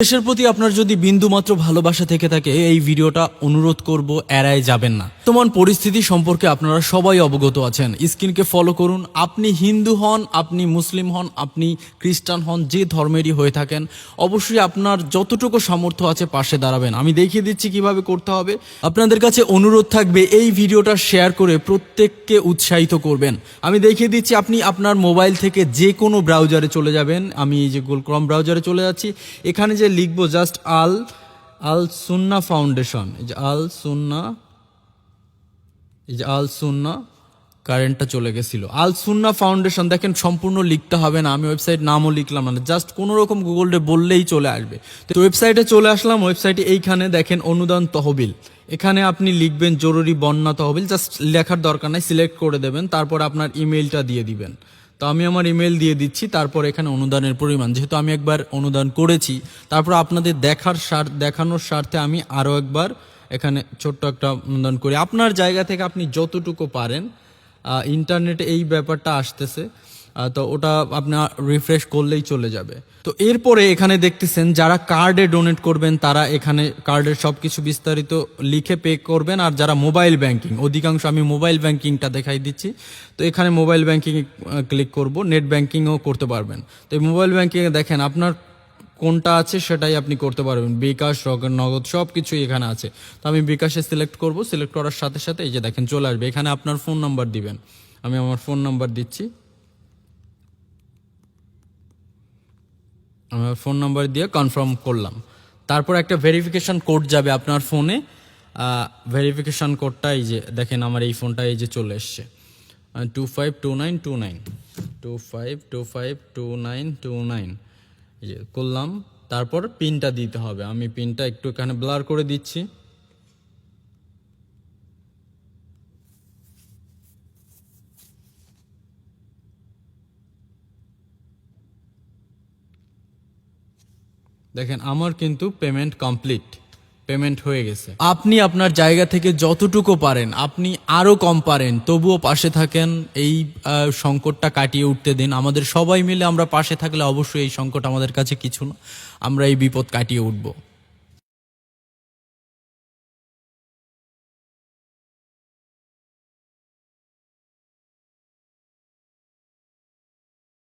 দেশের প্রতি আপনার যদি বিন্দুমাত্র ভালোবাসা থেকে থাকে, এই ভিডিওটা অনুরোধ করব, এড়ায় যাবেন না। বর্তমান পরিস্থিতি সম্পর্কে আপনারা সবাই অবগত আছেন। স্ক্রিনকে ফলো করুন। আপনি হিন্দু হন, আপনি মুসলিম হন, আপনি খ্রিস্টান হন, যে ধর্মেরই হয়ে থাকেন, অবশ্যই আপনার যতটুকু সামর্থ্য আছে পাশে দাঁড়াবেন। আমি দেখিয়ে দিচ্ছি কীভাবে করতে হবে। আপনাদের কাছে অনুরোধ থাকবে, এই ভিডিওটা শেয়ার করে প্রত্যেককে উৎসাহিত করবেন। আমি দেখিয়ে দিচ্ছি, আপনি আপনার মোবাইল থেকে যে কোনো ব্রাউজারে চলে যাবেন। আমি এই যে গুগল ক্রম ব্রাউজারে চলে যাচ্ছি। এখানে যে লিখব জাস্ট আল আল সুন্না ফাউন্ডেশন এই যে আল সুন্না, এই যে আল সুন্না কারেন্টটা চলে গেছিল। আল সুন্না ফাউন্ডেশন দেখেন সম্পূর্ণ লিখতে হবে না, আমি ওয়েবসাইট নামও লিখলাম না। জাস্ট কোনো রকম গুগলে বললেই চলে আসবে। তো ওয়েবসাইটে চলে আসলাম ওয়েবসাইটে এইখানে দেখেন অনুদান তহবিল। এখানে আপনি লিখবেন জরুরি বন্যা তহবিল জাস্ট লেখার দরকার নাই সিলেক্ট করে দেবেন, তারপর আপনার ইমেলটা দিয়ে দিবেন। তো আমি আমার ইমেল দিয়ে দিচ্ছি, তারপর এখানে অনুদানের পরিমাণ। যেহেতু আমি একবার অনুদান করেছি, তারপর আপনাদের দেখার স্বার্থ দেখানোর স্বার্থে আমি আরও একবার এখানে ছোট্ট একটা অনুদান করি। আপনার জায়গা থেকে আপনি যতটুকু পারেন ইন্টারনেটে এই ব্যাপারটা আসতেছে। তো ওটা আপনার রিফ্রেশ করলেই চলে যাবে। তো এরপরে এখানে দেখতেছেন, যারা কার্ডে ডোনেট করবেন, তারা এখানে কার্ডের সব কিছু বিস্তারিত লিখে পে করবেন। আর যারা মোবাইল ব্যাংকিং অধিকাংশ আমি মোবাইল ব্যাংকিংটা দেখাই দিচ্ছি। তো এখানে মোবাইল ব্যাংকিং ক্লিক করব নেট ব্যাংকিংও করতে পারবেন। তো এই মোবাইল ব্যাংকিংয়ে দেখেন, আপনার কোনটা আছে সেটাই আপনি করতে পারবেন। বিকাশ নগদ সব কিছুই এখানে আছে। তো আমি বিকাশে সিলেক্ট করব সিলেক্ট করার সাথে সাথে এই যে দেখেন, চলে আসবে। এখানে আপনার ফোন নাম্বার দিবেন। আমি আমার ফোন নাম্বার দিচ্ছি। আমার ফোন নাম্বার দিয়ে কনফার্ম করলাম। তারপর একটা ভেরিফিকেশান কোড যাবে আপনার ফোনে। ভেরিফিকেশান কোডটা এই যে, দেখেন আমার এই ফোনটা এই যে চলে এসছে। Two five two nine two nine two five two five two nine two nine এই যে, করলাম। তারপর পিনটা দিতে হবে। আমি পিনটা একটু এখানে ব্লার করে দিচ্ছি। দেখেন, আমার কিন্তু পেমেন্ট কমপ্লিট পেমেন্ট হয়ে গেছে। আপনি আপনার জায়গা থেকে যতটুকু পারেন, আপনি আরও কম পারেন, তবুও পাশে থাকেন, এই সংকটটা কাটিয়ে উঠতে দিন। আমাদের সবাই মিলে আমরা পাশে থাকলে অবশ্যই এই সংকট আমাদের কাছে কিছু না, আমরা এই বিপদ কাটিয়ে উঠবো।